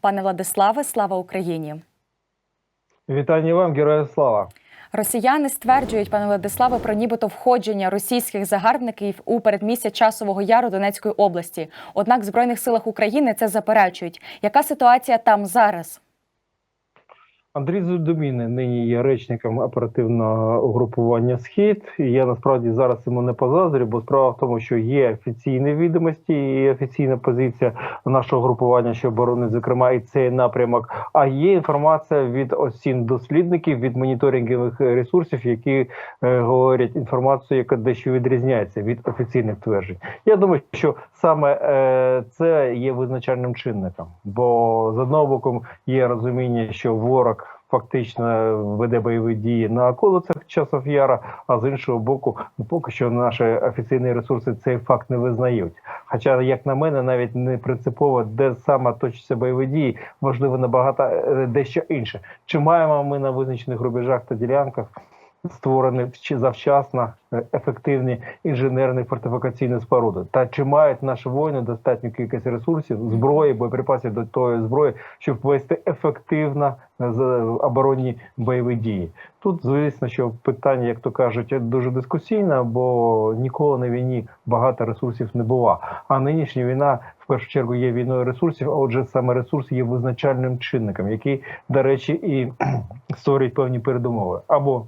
Пане Владиславе, слава Україні! Вітання вам, героям слава. Росіяни стверджують, пане Владиславе, про нібито входження російських загарбників у передмістя часового яру Донецької області. Однак в збройних силах України це заперечують. Яка ситуація там зараз? Андрій Зудоміни нині є речником оперативного угрупування Схід. І я насправді зараз йому не позаздрю, бо справа в тому, що є офіційні відомості і офіційна позиція нашого групування, що боронить, зокрема, і цей напрямок. А є інформація від осін дослідників від моніторингових ресурсів, які е, говорять інформацію, яка дещо відрізняється від офіційних тверджень. Я думаю, що саме е, це є визначальним чинником, бо з одного боку є розуміння, що ворог фактично веде бойові дії на околицях часов яра, а з іншого боку, ну, поки що наші офіційні ресурси цей факт не визнають. Хоча, як на мене, навіть не принципово, де саме точаться бойові дії, можливо, набагато е, дещо інше. Чи маємо ми на визначених рубежах та ділянках створені завчасно е, ефективні інженерні фортифікаційні споруди? Та чи мають наші воїни достатню кількість ресурсів, зброї, боєприпасів до тої зброї, щоб вести ефективно е, з- оборонні бойові дії? Тут, звісно, що питання, як то кажуть, дуже дискусійне, бо ніколи на війні багато ресурсів не бува. А нинішня війна в першу чергу є війною ресурсів. А отже, саме ресурс є визначальним чинником, який, до речі, і створюють певні передумови або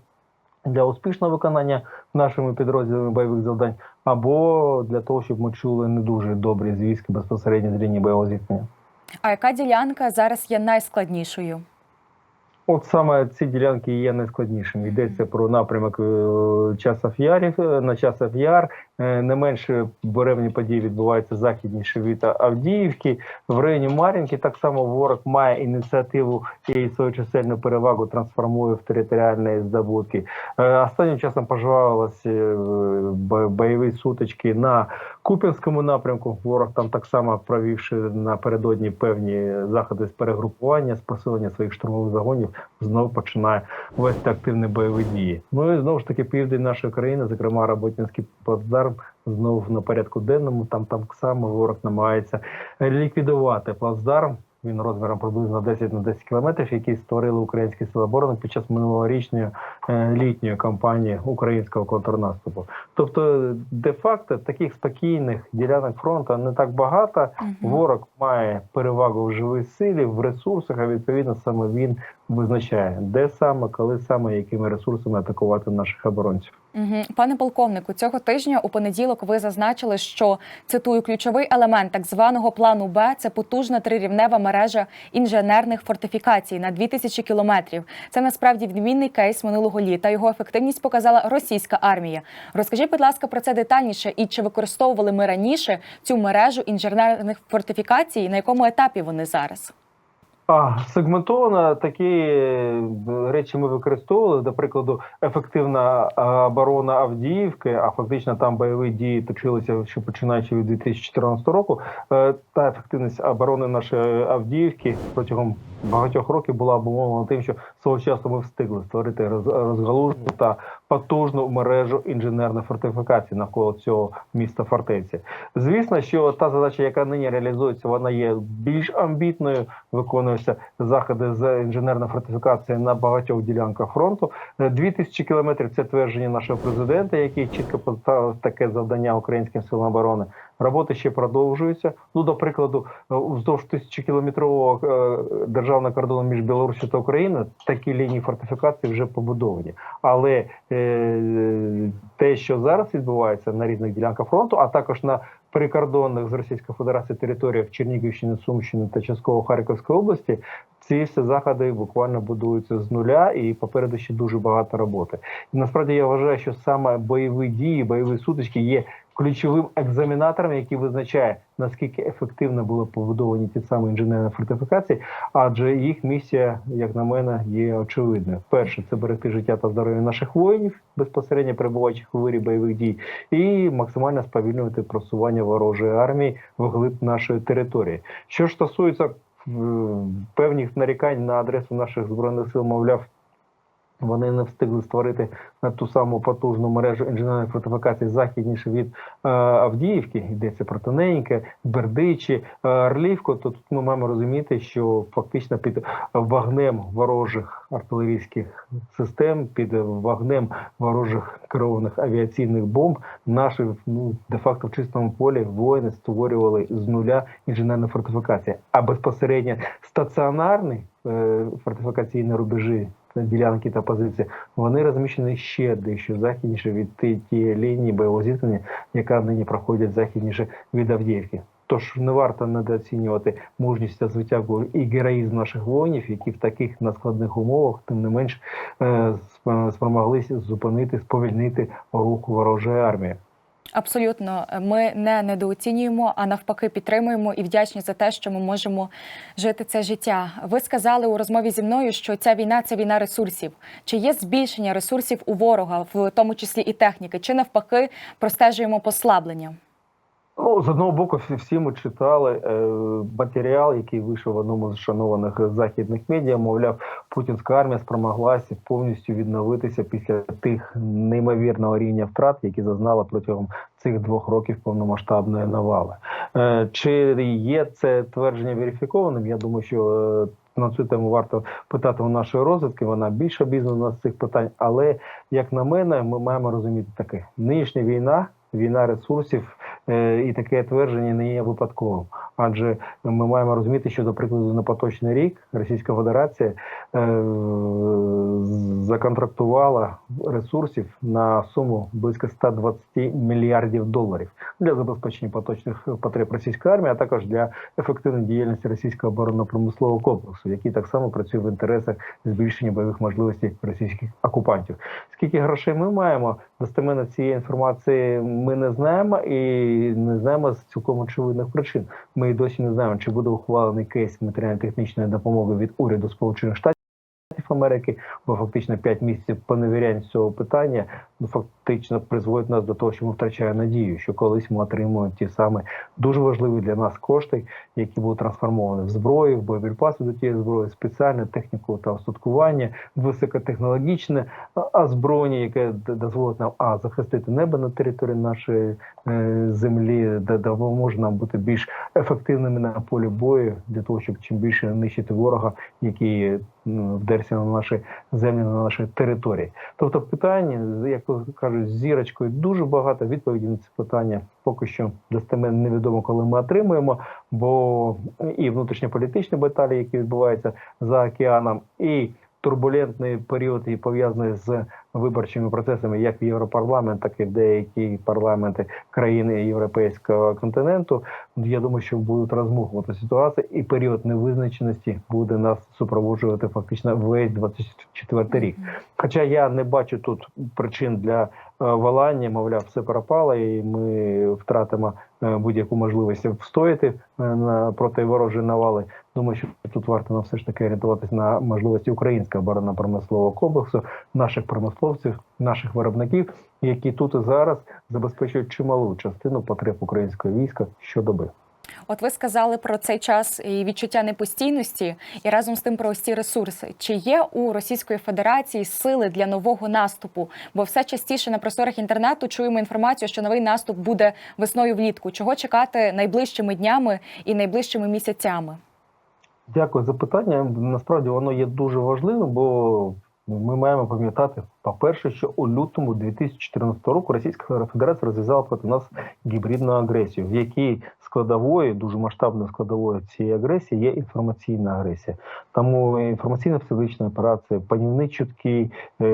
для успішного виконання нашими підрозділами бойових завдань, або для того, щоб ми чули не дуже добрі звістки безпосередньо з лінії бойового зіткнення. А яка ділянка зараз є найскладнішою? От саме ці ділянки є найскладнішими. Йдеться про напрямок е, часов ярів е, на часов яр. Е, Не менше буремні події відбуваються західніше від Авдіївки. В районі Мар'їнки так само ворог має ініціативу і свою чисельну перевагу трансформує в територіальні здобутки. Е, Останнім часом пожвавилися е, бойові сутички на Куп'янському напрямку. Ворог там так само провівши напередодні певні заходи з перегрупування, з посилення своїх штурмових загонів, знову починає вести активні бойові дії. Ну і знову ж таки південь нашої країни, зокрема Роботинський плацдарм, знову на порядку денному. Там там само ворог намагається ліквідувати плацдарм. Він розміром приблизно 10 на 10 кілометрів, які створили українські сили оборони під час минулорічної е, літньої кампанії українського контрнаступу. Тобто, де-факто таких спокійних ділянок фронту не так багато. Ворог має перевагу в живій силі, в ресурсах, а відповідно саме він визначає, де саме, коли саме, якими ресурсами атакувати наших оборонців. Угу. Пане полковнику, цього тижня у понеділок ви зазначили, що цитую ключовий елемент так званого плану Б це потужна трирівнева мережа інженерних фортифікацій на 2000 кілометрів. Це насправді відмінний кейс минулого літа. Його ефективність показала російська армія. Розкажіть, будь ласка, про це детальніше і чи використовували ми раніше цю мережу інженерних фортифікацій? На якому етапі вони зараз? А сегментовано такі е, речі ми використовували. До прикладу, ефективна е, оборона Авдіївки, а фактично там бойові дії точилися ще починаючи від 2014 року. Е, Та ефективність оборони нашої Авдіївки протягом багатьох років була обумовлена тим, що свого часу ми встигли створити роз- розгалужену та потужну мережу інженерних фортифікацій навколо цього міста фортеці. Звісно, що та задача, яка нині реалізується, вона є більш амбітною. Виконуються заходи з інженерної фортифікації на багатьох ділянках фронту. Дві тисячі кілометрів це твердження нашого президента, який чітко поставив таке завдання українським силам оборони. Роботи ще продовжуються. Ну, до прикладу, е, вздовж тисячокілометрового е, державного кордону між Білорусі та Україною такі лінії фортифікації вже побудовані. Але е, те, що зараз відбувається на різних ділянках фронту, а також на прикордонних з Російською Федерацією територіях Чернігівщини, Сумщини та частково Харківської області, ці всі заходи буквально будуються з нуля, і попереду ще дуже багато роботи. І насправді я вважаю, що саме бойові дії, бойові сутички є ключовим екзаменатором, який визначає наскільки ефективно були побудовані ті самі інженерні фортифікації, адже їх місія, як на мене, є очевидною. Перше це берегти життя та здоров'я наших воїнів, безпосередньо перебуваючих у вирі бойових дій, і максимально сповільнювати просування ворожої армії вглиб нашої території. Що ж стосується е, певних нарікань на адресу наших збройних сил, мовляв. Вони не встигли створити на ту саму потужну мережу інженерних фортифікацій західніше від е, Авдіївки. Йдеться про Тоненьке, Бердичі, е, Орлівку. То тут ми маємо розуміти, що фактично під вогнем ворожих артилерійських систем, під вогнем ворожих керованих авіаційних бомб, наші ну де-факто в чистому полі воїни створювали з нуля інженерні фортифікації. А безпосередньо стаціонарні е, фортифікаційні рубежі ділянки та позиції, вони розміщені ще дещо західніше від ті- тієї лінії бойового зіткнення, яка нині проходить західніше від Авдіївки. Тож не варто недооцінювати мужність та звитягу і героїзм наших воїнів, які в таких надскладних умовах, тим не менш, е, спромоглися зупинити, сповільнити рух ворожої армії. Абсолютно, ми не недооцінюємо, а навпаки, підтримуємо і вдячні за те, що ми можемо жити це життя. Ви сказали у розмові зі мною, що ця війна це війна ресурсів. Чи є збільшення ресурсів у ворога, в тому числі і техніки, чи навпаки простежуємо послаблення? Ну, з одного боку, всі, ми читали е, матеріал, який вийшов в одному з шанованих західних медіа. Мовляв, путінська армія спромоглася повністю відновитися після тих неймовірного рівня втрат, які зазнала протягом цих двох років повномасштабної навали. Е, чи є це твердження верифікованим? Я думаю, що е, на цю тему варто питати у нашої розвідки. Вона більш обізнана з цих питань. Але як на мене, ми маємо розуміти таке: нинішня війна, війна ресурсів. Е, і таке твердження не є випадковим. Адже ми маємо розуміти, що, до прикладу, на поточний рік Російська Федерація е, законтрактувала ресурсів на суму близько 120 мільярдів доларів для забезпечення поточних потреб російської армії, а також для ефективної діяльності російського оборонно-промислового комплексу, який так само працює в інтересах збільшення бойових можливостей російських окупантів. Скільки грошей ми маємо, достеменно цієї інформації ми не знаємо і не знаємо з цілком очевидних причин. Ми і досі не знаємо, чи буде ухвалений кейс матеріально-технічної допомоги від уряду Сполучених Штатів. Америки, бо фактично 5 місяців поневірянь цього питання фактично призводить нас до того, що ми втрачаємо надію, що колись ми отримуємо ті самі дуже важливі для нас кошти, які будуть трансформовані в зброю, в боєприпаси до тієї зброї, спеціальну техніку та устаткування, високотехнологічне озброєння, яке дозволить нам а захистити небо на території нашої е, землі, де допоможе нам бути більш ефективними на полі бою, для того, щоб чим більше нищити ворога, який ну, вдерся на наші землі, на наші території. Тобто, питання, як кажуть, зірочкою дуже багато відповідей на це питання. Поки що достеменно невідомо, коли ми отримуємо, бо і внутрішньополітичні баталії, які відбуваються за океаном, і турбулентний період, і пов'язаний з виборчими процесами, як в Європарламент, так і в деякі парламенти країн Європейського континенту. Я думаю, що будуть розмухувати ситуацію, і період невизначеності буде нас супроводжувати фактично весь 24 рік. Хоча я не бачу тут причин для е, валання, мовляв, все пропало, і ми втратимо е, будь-яку можливість встояти е, на проти ворожої навали. Думаю, що тут варто нам все ж таки орієнтуватися на можливості українського оборонно-промислового комплексу, наших промисловців, наших виробників, які тут і зараз забезпечують чималу частину потреб українського війська щодоби. От ви сказали про цей час і відчуття непостійності, і разом з тим про ось ці ресурси. Чи є у Російської Федерації сили для нового наступу? Бо все частіше на просторах інтернету чуємо інформацію, що новий наступ буде весною влітку. Чого чекати найближчими днями і найближчими місяцями? Дякую за питання. Насправді воно є дуже важливим, бо ми маємо пам'ятати, по-перше, що у лютому 2014 року Російська Федерація розв'язала проти нас гібридну агресію, в якій складовою, дуже масштабною складовою цієї агресії є інформаційна агресія. Тому інформаційна психологічна операція, панівні чутки, е,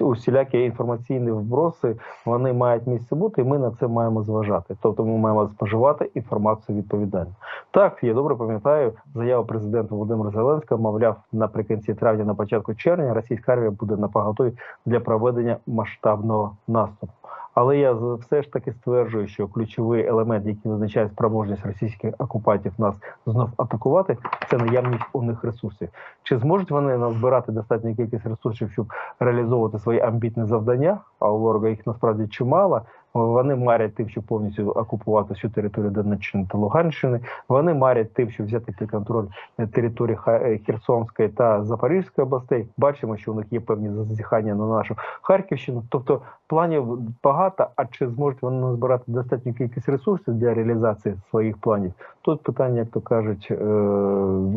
усілякі інформаційні вброси, вони мають місце бути, і ми на це маємо зважати. Тобто ми маємо споживати інформацію відповідально. Так, я добре пам'ятаю заяву президента Володимира Зеленського, мовляв, наприкінці травня, на початку червня російська армія буде на поготові для проведення масштабного наступу. Але я все ж таки стверджую, що ключовий елемент, який визначає спроможність російських окупантів нас знов атакувати, це наявність у них ресурсів. Чи зможуть вони назбирати достатню кількість ресурсів, щоб реалізовувати свої амбітні завдання? А у ворога їх насправді чимало. Вони марять тим, щоб повністю окупувати всю територію Донеччини та Луганщини. Вони марять тим, щоб взяти під контроль е, території е, Херсонської та Запорізької областей. Бачимо, що у них є певні зазіхання на нашу Харківщину. Тобто планів багато. А чи зможуть вони назбирати достатню кількість ресурсів для реалізації своїх планів? Тут питання, як то кажуть, е,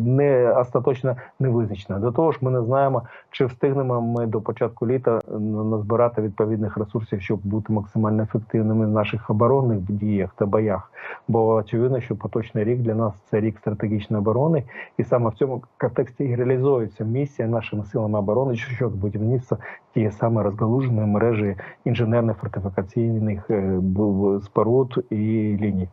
не остаточно не визначено. До того ж, ми не знаємо, чи встигнемо ми до початку літа назбирати відповідних ресурсів, щоб бути максимально ефективними в наших оборонних діях та боях. Бо очевидно, що поточний рік для нас це рік стратегічної оборони, і саме в цьому контексті і реалізується місія нашими силами оборони щодо будівництва тієї саме розгалуженої мережі інженерних фортифікаційних е, споруд і ліній.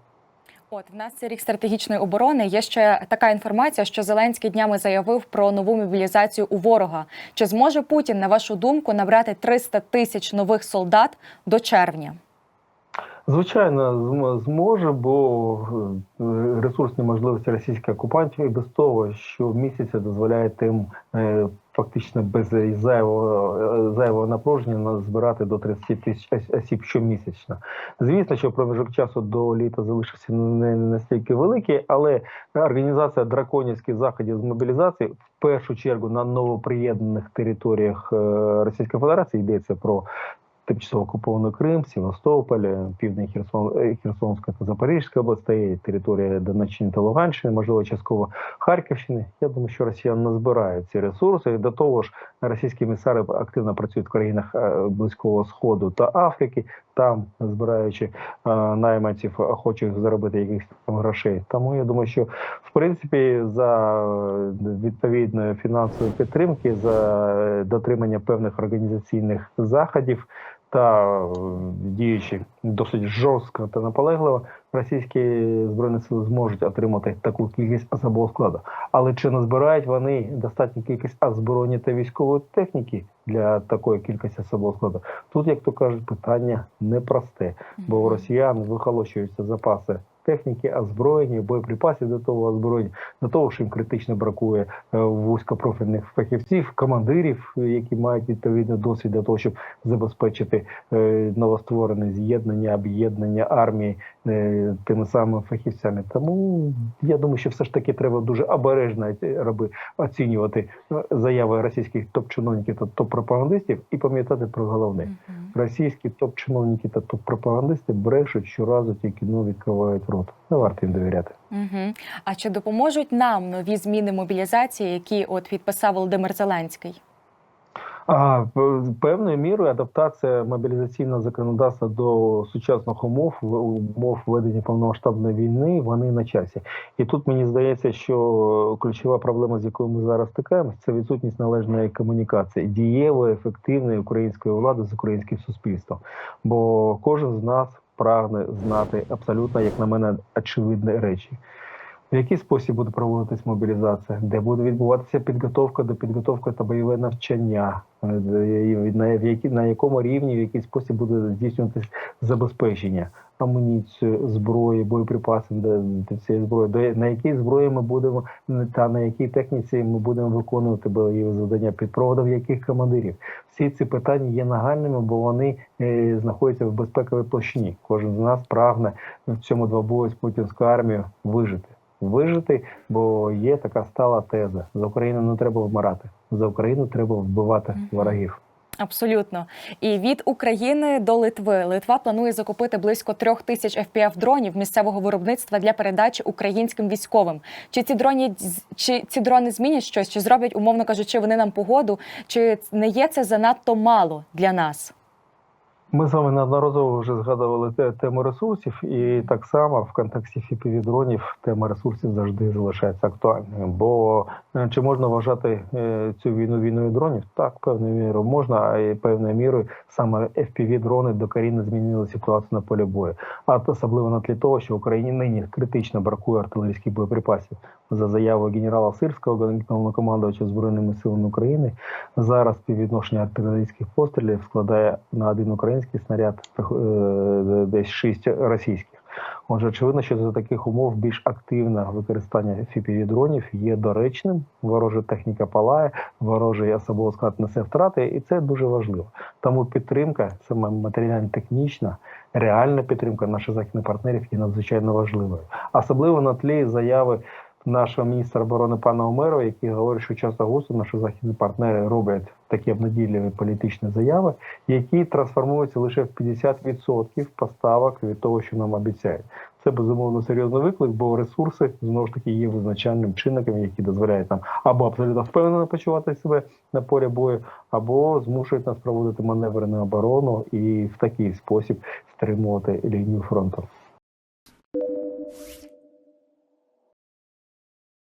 От в нас це рік стратегічної оборони. Є ще така інформація, що Зеленський днями заявив про нову мобілізацію у ворога. Чи зможе Путін, на вашу думку, набрати 300 тисяч нових солдат до червня? Звичайно, зм- зможе, бо е, ресурсні можливості російських окупантів і без того, що в місяці дозволяє тим е, фактично без зайвого зайвого напруження назбирати до 30 тисяч ос- осіб щомісячно. Звісно, що проміжок часу до літа залишився не настільки великий, але організація драконівських заходів з мобілізації в першу чергу на новоприєднаних територіях е, Російської Федерації йдеться про тимчасово окупований Крим, Севастополь, Південь Херсон, е, Херсонська та Запорізька областей, територія Донеччини та Луганщини, можливо, частково Харківщини. Я думаю, що росіяни назбирають ці ресурси. До того ж, російські місари активно працюють в країнах е, Близького Сходу та Африки, там збираючи е, найманців, охочих заробити якихось там грошей. Тому я думаю, що в принципі за відповідної фінансової підтримки, за дотримання певних організаційних заходів та е, діючи досить жорстко та наполегливо, російські збройні сили зможуть отримати таку кількість особового складу. Але чи назбирають вони достатню кількість озброєння та військової техніки для такої кількості особового складу? Тут, як то кажуть, питання непросте, бо у росіян вихолощуються запаси. Техніки, озброєння, боєприпасів до того озброєння, до того, що їм критично бракує е, вузькопрофільних фахівців, командирів, які мають відповідний досвід для того, щоб забезпечити е, новостворене з'єднання, об'єднання армії е, тими самими фахівцями. Тому я думаю, що все ж таки треба дуже обережно роби оцінювати заяви російських топ-чиновників та топ-пропагандистів і пам'ятати про головне. Російські топ-чиновники та топ-пропагандисти брешуть щоразу, тільки ну відкривають рот. Не варто їм довіряти. Угу. А чи допоможуть нам нові зміни мобілізації, які от підписав Володимир Зеленський? А певною мірою адаптація мобілізаційного законодавства до сучасних умов умов ведення повномасштабної війни вони на часі. І тут мені здається, що ключова проблема, з якою ми зараз стикаємося, це відсутність належної комунікації, дієвої, ефективної української влади з українським суспільством. Бо кожен з нас прагне знати абсолютно, як на мене, очевидні речі. В який спосіб буде проводитись мобілізація, де буде відбуватися підготовка до підготовки та бойове навчання, е, на якому рівні, в який спосіб буде здійснюватись забезпечення амуніцію, зброї, боєприпасів до, до цієї зброї, до, на якій зброї ми будемо та на якій техніці ми будемо виконувати бойові завдання під проводом яких командирів. Всі ці питання є нагальними, бо вони е, знаходяться в безпековій площині. Кожен з нас прагне в цьому двобою з путінською армією вижити. Вижити, бо є така стала теза: за Україну не треба вмирати, за Україну треба вбивати ворогів. Абсолютно. І від України до Литви Литва планує закупити близько трьох тисяч fpf дронів місцевого виробництва для передачі українським військовим. Чи ці дроні чи ці дрони змінять щось? Чи зроблять, умовно кажучи, вони нам погоду? Чи не є це занадто мало для нас? Ми з вами неодноразово вже згадували тему ресурсів, і так само в контексті фіпіві-дронів тема ресурсів завжди залишається актуальною. Бо е, чи можна вважати е, цю війну війною дронів? Так, певною мірою можна, а і певною мірою саме FPV-дрони докорінно змінили ситуацію на полі бою. А особливо на тлі того, що Україні нині критично бракує артилерійських боєприпасів. За заявою генерала Сирського, головнокомандувача збройними силами України, зараз співвідношення артилерійських пострілів складає на один український снаряд е, десь шість російських. Отже, очевидно, що за таких умов більш активне використання fpv дронів є доречним. Ворожа техніка палає, ворожий особовий склад несе втрати, і це дуже важливо. Тому підтримка, саме матеріально-технічна, реальна підтримка наших західних партнерів є надзвичайно важливою, особливо на тлі заяви нашого міністра оборони пана Омерова, який говорить, що часто густо наші західні партнери роблять такі обнадійливі політичні заяви, які трансформуються лише в 50% поставок від того, що нам обіцяють. Це безумовно серйозний виклик, бо ресурси знову ж таки є визначальним чинником, які дозволяють нам або абсолютно впевнено почувати себе на полі бою, або змушують нас проводити маневри на оборону і в такий спосіб стримувати лінію фронту.